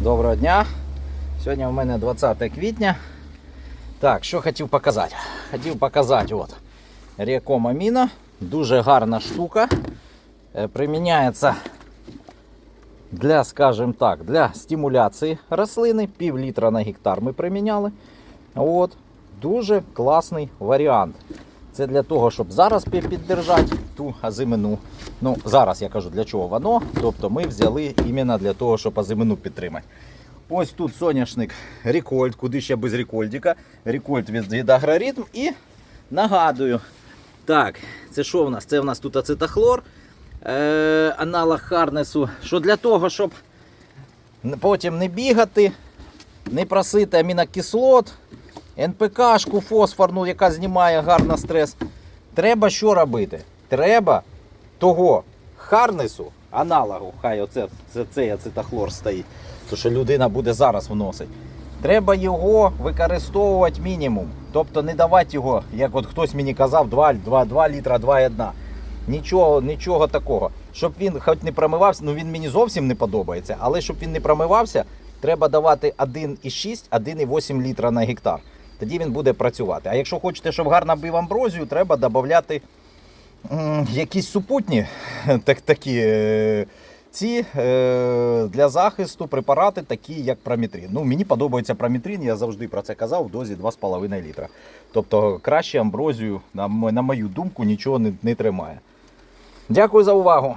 Доброго дня. Сьогодні у мене 20 квітня. Так, що хотів показати? Хотів показати от Ріаком Аміно. Дуже гарна штука. Е, Приміняється для, скажімо так, для стимуляції рослини. Пів літра на гектар ми приміняли. От. Дуже класний варіант. Це для того, щоб зараз пі- піддержати ту азимину. Ну, зараз я кажу, для чого воно. Тобто ми взяли іменно для того, щоб азимину підтримати. Ось тут соняшник Рекольд, куди ще без Рекольдика. Рекольд від, від Агроритм. І нагадую, так, це що в нас? Це в нас тут ацетахлор, е, аналог Харнесу. Що для того, щоб потім не бігати, не просити амінокислот, НПКшку фосфорну, яка знімає гарно стрес. Треба що робити? Треба того Харнесу, аналогу, хай оце, це, цей ацетахлор стоїть, то що людина буде зараз вносити. Треба його використовувати мінімум. Тобто не давати його, як от хтось мені казав, 2, 2, 2 літра, 2,1. Нічого, нічого такого. Щоб він хоч не промивався, ну він мені зовсім не подобається, але щоб він не промивався, треба давати 1,6, 1,8 літра на гектар. Тоді він буде працювати. А якщо хочете, щоб гарно бив амброзію, треба додати якісь супутні так, такі е, ці е, для захисту препарати, такі як промітрин. Ну, мені подобається промітрин, я завжди про це казав в дозі 2,5 літра. Тобто краще амброзію, на мою думку, нічого не, не тримає. Дякую за увагу.